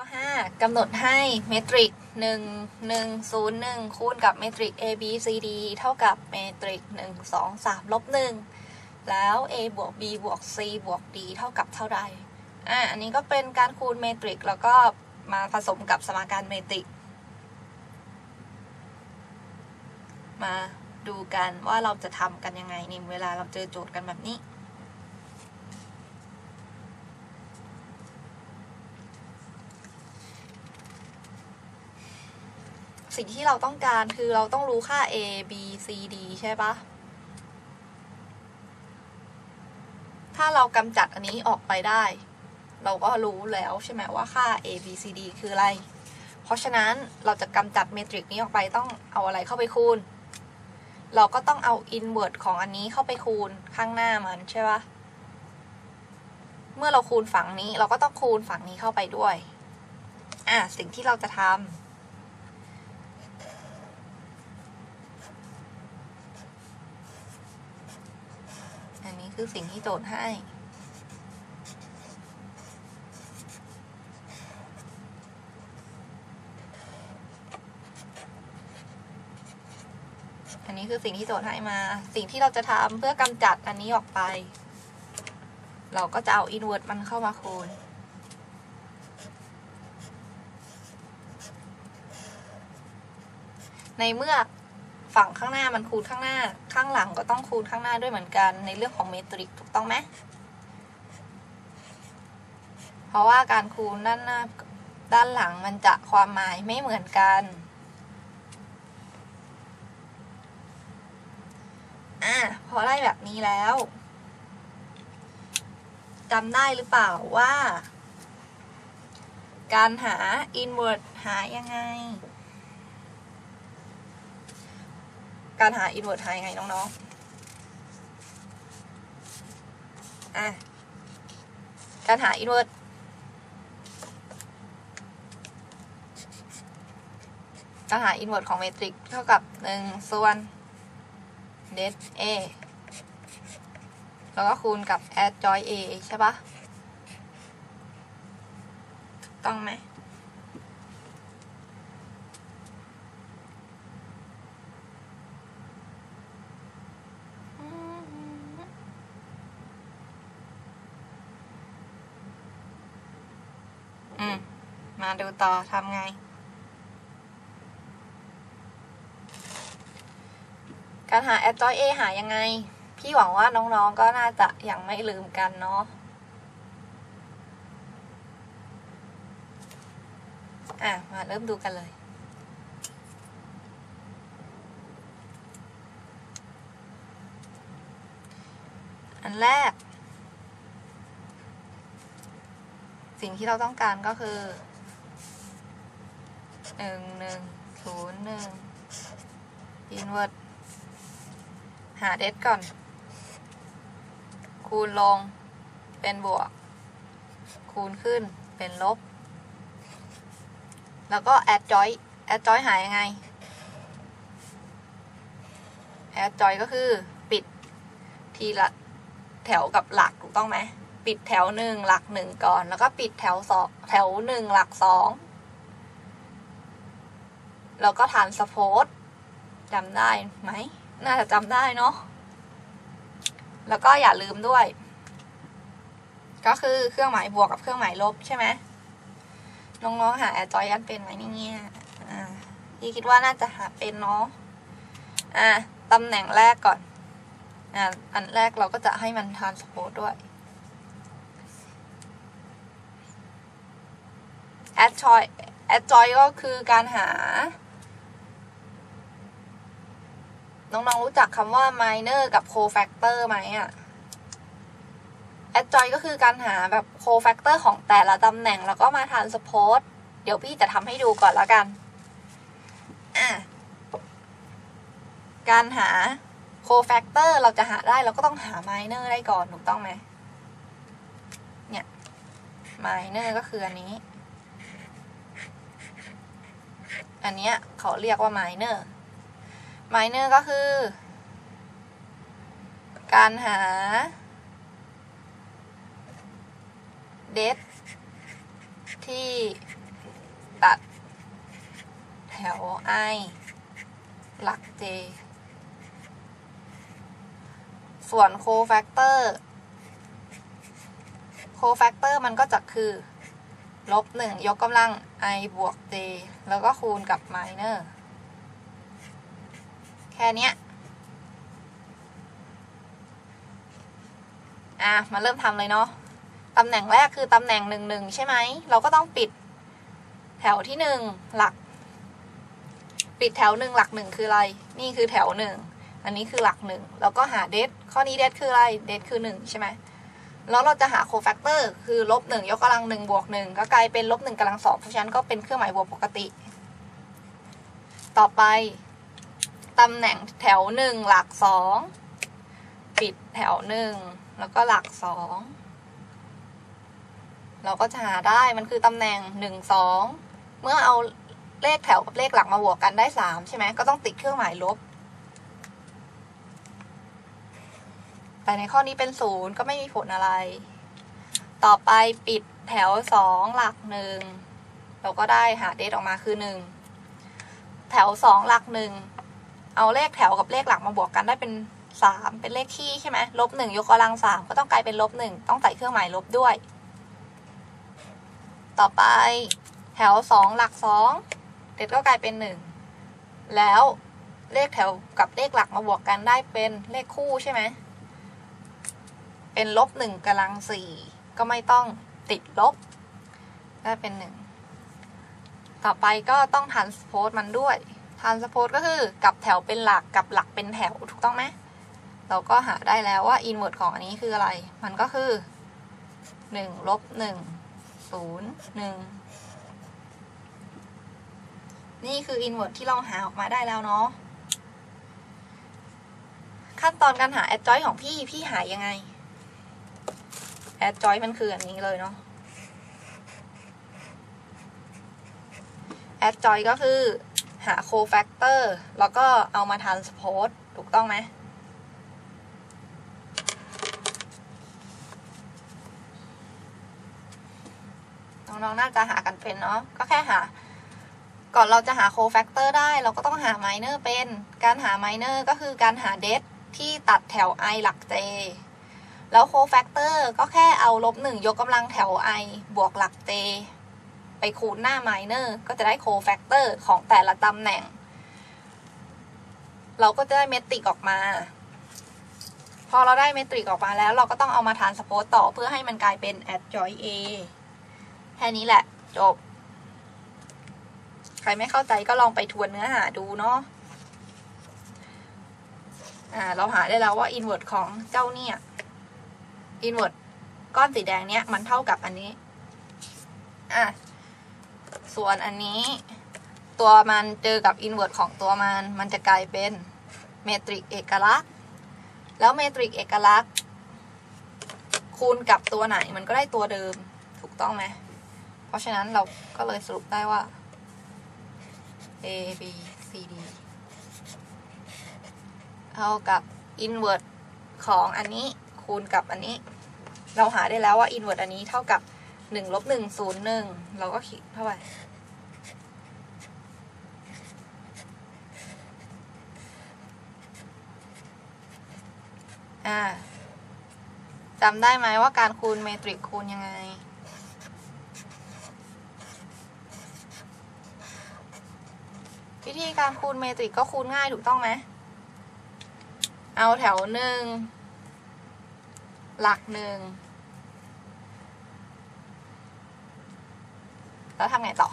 ข้อ 5 กำหนดให้เมตริก 1 1 0 1 คูณกับเมตริก a b c d เท่ากับเมตริก 1 2 3 ลบ 1 แล้ว a บวก b บวก c บวก d เท่ากับเท่าใดอะอันนี้ก็เป็นการคูณเมตริก แล้วก็มาผสมกับสมการเมตริก มาดูกันว่าเราจะทำกันยังไงในเวลาเราเจอโจทย์กันแบบนี้ สิ่งที่เราต้องการคือเราต้องรู้ค่า a b c d ใช่ปะถ้าเรากำจัดอันนี้ออกไปได้ เราก็รู้แล้วใช่ไหมว่าค่า a b c d คืออะไร เพราะฉะนั้นเราจะกำจัดเมตริกนี้ออกไปต้องเอาอะไรเข้าไปคูณ เราก็ต้องเอา inverse ของอันนี้เข้าไปคูณข้างหน้ามันใช่ปะเมื่อเราคูณฝั่งนี้เราก็ต้องคูณฝั่งนี้เข้าไปด้วย อะสิ่งที่เราจะทำ อันนี้ คือสิ่งที่โจทย์ให้ อันนี้คือสิ่งที่โจทย์ให้มา สิ่งที่เราจะทำเพื่อกำจัดอันนี้ออกไป เราก็จะเอาอินเวอร์ตมันเข้ามาคูณในเมื่อ ฝั่งข้างหน้ามันคูณข้างหน้า ข้างหลังก็ต้องคูณข้างหน้าด้วยเหมือนกันในเรื่องของเมตริกถูกต้องไหมเพราะว่าการคูณด้านหน้าด้านหลังมันจะความหมายไม่เหมือนกันอะพอได้แบบนี้แล้วจำได้หรือเปล่าว่า การหา inverse หายังไง การหา inverse หายังไงน้องๆอะการหา inverse การหา inverse ของเมตริกเท่ากับ1ส่วน det a แล้วก็คูณกับ adjoint a ใช่ปะต้องไหม อืม มาดูต่อทำไง การหา adjoint a หายังไง พี่หวังว่าน้องๆก็น่าจะยังไม่ลืมกันเนาะอะ มาเริ่มดูกันเลยอันแรก สิ่งที่เราต้องการก็คือหนึ่งหนึ่งศูนย์หนึ่งอินเวอร์หาเดทก่อน คูณลงเป็นบวก คูณขึ้นเป็นลบ แล้วก็แอดจอยแอดจอยหายังไงแอดจอยก็คือปิดทีละแถวกับหลักถูกต้องไหม ปิดแถวหนึ่งหลักหนึ่งก่อน แล้วก็ปิดแถวสองแถวหนึ่งหลักสองแล้วก็ฐานสโพสจำได้ไหม น่าจะจำได้เนาะแล้วก็อย่าลืมด้วย ก็คือเครื่องหมายบวกกับเครื่องหมายลบใช่ไหมน้องๆหาแอดจอยยันเป็นไหมเนี่ยอ่าพี่คิดว่าน่าจะหาเป็นเนาะอะตำแหน่งแรกก่อนอ่าอันแรกเราก็จะให้มันทานสโพสด้วย แอดจอยแอดจอยก็คือการหา น้องๆรู้จักคำว่า minor กับ cofactor ไหมอะ adjoint ก็คือการหาแบบ cofactor ของแต่ละตำแหน่งแล้วก็มา transpose เดี๋ยวพี่จะทำให้ดูก่อนแล้วกัน อะ การหา cofactor เราจะหาได้เราก็ต้องหา minor ได้ก่อนถูกต้องไหมเนี่ย minor ก็คืออันนี้ อันเนี้ยเขาเรียกว่า minor minor ก็คือ การหา det ที่ตัด แถว i หลัก j ส่วนโคแฟกเตอร์โคแฟกเตอร์มันก็จะคือ ลบหนึ่งยกกำลัง i บวก j แล้วก็คูณกับ minor แค่นี้อะ มาเริ่มทำเลยเนาะตำแหน่งแรกคือตำแหน่งหนึ่งหนึ่งใช่ไหม เราก็ต้องปิดแถวที่หนึ่งหลัก ปิดแถวหนึ่งหลักหนึ่งคืออะไร นี่คือแถวหนึ่งอันนี้คือหลักหนึ่งแล้วก็หาเดทข้อนี้เดทคืออะไร เดทคือหนึ่งใช่ไหม แล้วเราจะหาโคแฟกเตอร์คือลบหนึ่งยกกำลังหนึ่งบวกหนึ่งก็กลายเป็นลบหนึ่งกำลังสองเพราะฉะนั้นก็เป็นเครื่องหมายบวกปกติ ต่อไปตำแหน่งแถวหนึ่งหลักสองปิดแถวหนึ่งแล้วก็หลักสองเราก็จะหาได้มันคือตำแหน่งหนึ่งสองเมื่อเอาเลขแถวกับเลขหลักมาบวกกันได้สามใช่ไหมก็ต้องติดเครื่องหมายลบ แต่ในข้อนี้เป็นศูนย์ก็ไม่มีผลอะไร ต่อไปปิดแถวสองหลักหนึ่งเราก็ได้หาเดทออกมาคือหนึ่งแถวสองหลักหนึ่งเอาเลขแถวกับเลขหลักมาบวกกันได้เป็นสามเป็นเลขคี่ใช่ไหมลบหนึ่งยกกำลังสามก็ต้องกลายเป็นลบหนึ่งต้องใส่เครื่องหมายลบด้วย ต่อไปแถวสองหลักสองเดทก็กลายเป็นหนึ่งแล้วเลขแถวกับเลขหลักมาบวกกันได้เป็นเลขคู่ใช่ไหม เป็นลบหนึ่งกำลังสี่ก็ไม่ต้องติดลบได้เป็นหนึ่งต่อไปก็ต้องทันสโพสมันด้วยทันสโพสก็คือกับแถวเป็นหลักกับหลักเป็นแถวถูกต้องไหมเราก็หาได้แล้วว่าอินเวอร์ของอันนี้คืออะไร มันก็คือหนึ่งลบหนึ่งศูนย์หนึ่งนี่คืออินเวอร์ที่เราหาออกมาได้แล้วเนาะขั้นตอนการหาแอดจอยของพี่ พี่หายังไง แอดจอยมันคืออันนี้เลยเนาะแอดจอยก็คือหาโคแฟกเตอร์แล้วก็เอามาทันสโพสถูกต้องไหมน้องๆน่าจะหากันเป็นเนาะก็แค่หา ก่อนเราจะหาโคแฟกเตอร์ได้เราก็ต้องหาไมเนอร์เป็น การหาไมเนอร์ก็คือการหาเดทที่ตัดแถว i หลัก j แล้วโคแฟกเตอร์ก็แค่เอาลบหนึ่งยกกำลังแถว i บวกหลัก j ไปคูณหน้าไมเนอร์ก็จะได้โคแฟกเตอร์ของแต่ละตำแหน่ง เราก็จะได้เมตริกออกมา พอเราได้เมตริกออกมาแล้ว เราก็ต้องเอามาทานสโพสต่อเพื่อให้มันกลายเป็น adjoint A แค่นี้แหละ จบ ใครไม่เข้าใจก็ลองไปทวนเนื้อหาดูเนาะอ่าเราหาได้แล้วว่า inward ของเจ้าเนี่ย inward ก้อนสีแดงเนี้ยมันเท่ากับอันนี้ อะ ส่วนอันนี้ ตัวมันเจอกับ inward ของตัวมัน มันจะกลายเป็นเมตริกเอกลักษณ์ แล้วเมตริกเอกลักษณ์ คูณกับตัวไหนมันก็ได้ตัวเดิม ถูกต้องไหม เพราะฉะนั้นเราก็เลยสรุปได้ว่า A B C D เท่ากับ inward ของอันนี้ คูณกับอันนี้ เราหาได้แล้วว่า inward อันนี้เท่ากับหนึ่งลบหนึ่งศูนย์หนึ่งเราก็คิดเท่าไหร่จำได้ไหมว่าการคูณเมตริกคูณยังไง วิธีการคูณเมตริกก็คูณง่ายถูกต้องไหม เอาแถวหนึ่ง หลักหนึ่งแล้วทำไงต่อ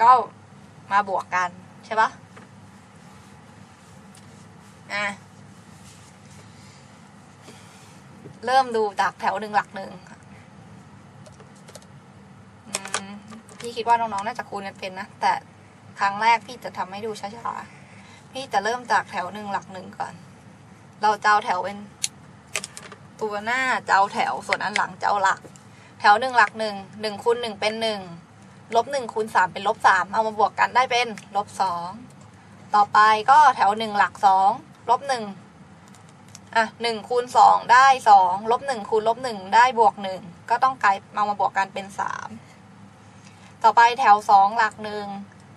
ก็มาบวกกันใช่ปะอะ เริ่มดูจากแถวหนึ่งหลักหนึ่งพี่คิดว่าน้องๆ น่าจะคูณกันเป็นนะ แต่ครั้งแรกพี่จะทำให้ดูช้าๆ พี่จะเริ่มจากแถวหนึ่งหลักหนึ่งก่อน เราจะเอาแถวเป็น ตัวหน้าจะเอาแถวส่วนอันหลังจะเอาหลัก แถวหนึ่งหลักหนึ่งหนึ่งคูณหนึ่งเป็นหนึ่งลบหนึ่งคูณสามเป็นลบสามเอามาบวกกันได้เป็นลบสองต่อไปก็แถวหนึ่งหลักสองลบหนึ่งอะหนึ่งคูณสองได้สองลบหนึ่งคูณลบหนึ่งได้บวกหนึ่งก็ต้องกลายเอามาบวกกันเป็นสามต่อไปแถวสองหลักหนึ่ง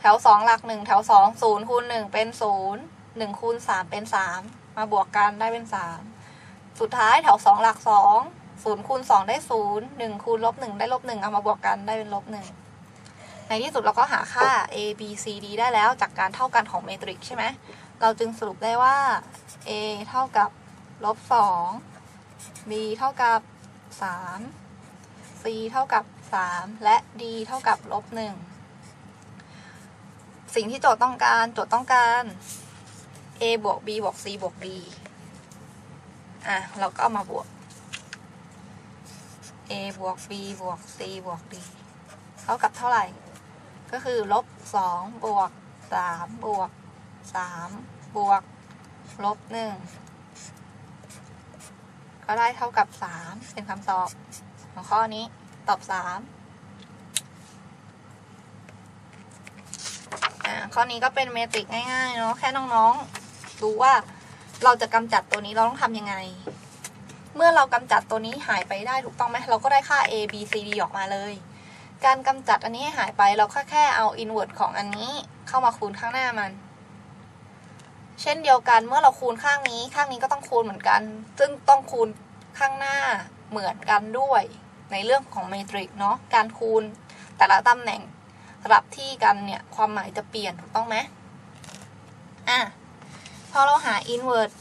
แถวสองหลักหนึ่งแถวสองศูนย์คูณหนึ่งเป็นศูนย์หนึ่งคูณสามเป็นสามมาบวกกันได้เป็นสาม สุดท้ายแถวสองหลักสองศูนย์คูณสองได้ศูนย์หนึ่งคูณลบหนึ่งได้ลบหนึ่งเอามาบวกกันได้เป็นลบหนึ่งในที่สุดเราก็หาค่า a b c d ได้แล้วจากการเท่ากันของเมตริกใช่ไหมเราจึงสรุปได้ว่า a เท่ากับลบสอง b เท่ากับสาม c เท่ากับสามและ d เท่ากับลบหนึ่งสิ่งที่โจทย์ต้องการโจทย์ต้องการ a บวก b บวก c บวก d อะ เราก็เอามาบวก a บวก b บวก c บวก d เท่ากับเท่าไหร่ ก็คือลบสองบวกสามบวกสามบวกลบหนึ่งก็ได้เท่ากับสามเป็นคำตอบของข้อนี้ตอบสามข้อนี้ก็เป็นเมตริกง่ายๆเนาะแค่น้องๆ รู้ว่า เราจะกำจัดตัวนี้เราต้องทำยังไง เมื่อเรากำจัดตัวนี้หายไปได้ถูกต้องไหมเราก็ได้ค่า a b c d ออกมาเลย การกำจัดอันนี้ให้หายไปเราแค่แค่เอา inverse ของอันนี้เข้ามาคูณข้างหน้ามัน เช่นเดียวกันเมื่อเราคูณข้างนี้ ข้างนี้ก็ต้องคูณเหมือนกัน ซึ่งต้องคูณข้างหน้าเหมือนกันด้วยในเรื่องของเมตริกเนาะการคูณแต่ละตำแหน่งสลับที่กันเนี่ยความหมายจะเปลี่ยนถูกต้องไหมอะ อเราหา inverse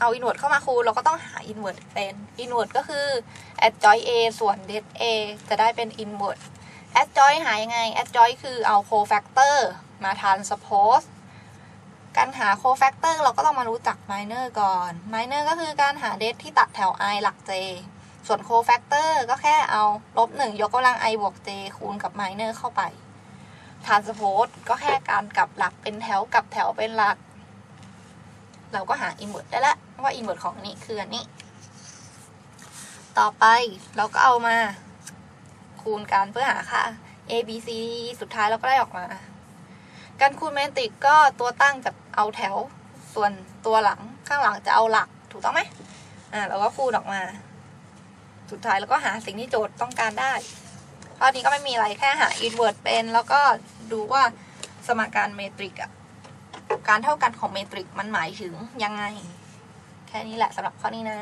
เอา inverse เข้ามาคูณเราก็ต้องหา inverse เป็น inverse ก็คือ adjoint a ส่วน det a จะได้เป็น inverse adjoint หายังไง adjoint คือเอา cofactor มา transpose การหา cofactor เราก็ต้องมารู้จัก minor ก่อน minor ก็คือการหา det ที่ตัดแถว i หลัก j ส่วน cofactor ก็แค่เอาลบหนึ่งยกกำลัง i บวก j คูณกับ minor เข้าไป transpose ก็แค่การกลับหลักเป็นแถวกลับแถวเป็นหลัก เราก็หา inverse ได้แล้วว่า inverse ของอันนี้คืออันนี้ ต่อไปเราก็เอามา คูณกันเพื่อหาค่า a b c สุดท้ายเราก็ได้ออกมา การคูณเมตริกก็ตัวตั้งจะเอาแถว ส่วนตัวหลังข้างหลังจะเอาหลักถูกต้องไหมอ่าเราก็คูณออกมา สุดท้ายเราก็หาสิ่งที่โจทย์ต้องการได้ข้อนี้ก็ไม่มีอะไรแค่หา inverse เป็น แล้วก็ดูว่าสมการเมตริกอะ การเท่ากันของเมตริกมันหมายถึงยังไง แค่นี้แหละสำหรับข้อนี้นะ